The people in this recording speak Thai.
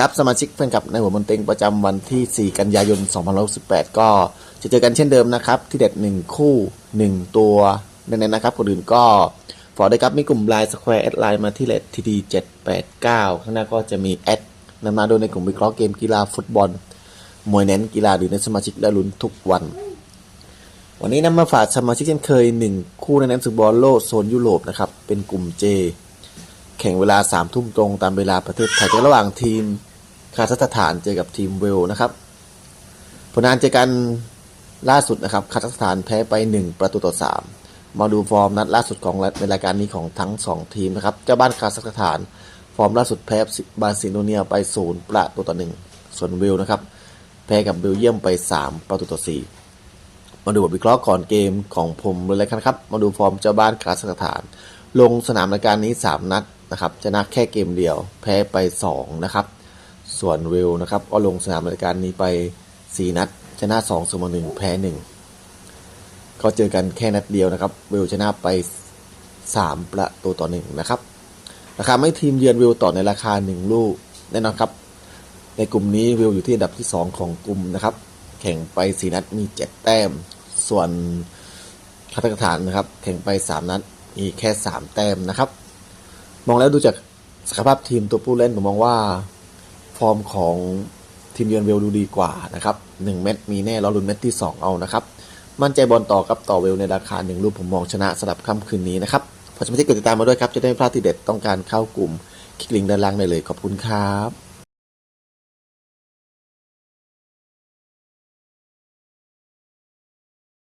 ครับสมาชิกแฟนคลับในหัวบนเต็งประจำวันที่ 4 กันยายน2568ก็จะเจอกันเช่นเดิมนะครับ ที่เด็ด 1 คู่ 1 ตัวเน้นๆนะครับคนอื่นก็ฟอร์ดครับมีกลุ่มไลน์สแควร์แอดไลน์มาที่เลททีดี789ข้างหน้าก็จะมีแอดนำมาโดยในกลุ่มวิเคราะห์เกมกีฬาฟุตบอล มวยเน้นกีฬาหรือในสมาชิกได้ลุ้นทุกวัน วันนี้นำมาฝากสมาชิกเช่นเคย 1 คู่ในนั้นสึกบอลโลกโซนยุโรปนะครับเป็นกลุ่ม J ข่งเวลา3ามทุ่มตรงตามเวลาประเทศไทยระหว่างทีมคาซัคสถานเจอกับทีมเวลนะครับ ผลงานเจอกันล่าสุดนะครับคาซัคสถานแพ้ไป 1 ประตูต่อ 3 มาดูฟอร์มนัดล่าสุดของในรายการนี้ของทั้ง 2 ทีมนะครับเจ้าบ้านคาซัคสถาน ฟอร์มล่าสุดแพ้บาร์เซโลเนียไป0ประตูต่อ 1 ส่วนเวลนะครับแพ้กับเบลเยียมไป 3 ประตูต่อ 4 มาดูบทวิเคราะห์ก่อนเกมของผมเลยแล้วกันครับ มาดูฟอร์มเจ้าบ้านคาซัคสถาน ลงสนามรายการนี้ 3 นัดนะครับชนะแค่เกมเดียวแพ้ไป 2 นะครับ ส่วนเวลนะครับก็ลงสนามรายการนี้ไป 4 นัด ชนะ2เสมอ1แพ้ 1 ก็เจอกันแค่นัดเดียวนะครับเวลชนะไป 3 ประตูต่อ 1 นะครับราคาไม่ทีมเยือนเวลต่อในราคา 1 ลูกแน่นอนครับ ในกลุ่มนี้เวลอยู่ที่อันดับที่ 2 ของกลุ่มนะครับ แข่งไป 4 นัดมี 7 แต้ม ส่วนคาตาฐานนะครับ แข่งไป 3 นัด มีแค่ 3 แต้มนะครับ มองแล้วดูจากสภาพทีมตัวผู้เล่นผมมองว่า ฟอร์มของทีมเยือนเวลดูดีกว่านะครับ1เม็ดมีแน่รอลุ้นเม็ดที่ 2 เอานะครับ มั่นใจบอลต่อกับต่อเวลในราคา1ลูกผมมองชนะสำหรับค่ำคืนนี้นะครับฝากสมาชิกกดติดตามมาด้วยครับจะได้ไม่พลาดที่เด็ดต้องการเข้ากลุ่มคลิกลิงก์ด้านล่างได้เลยขอบคุณครับ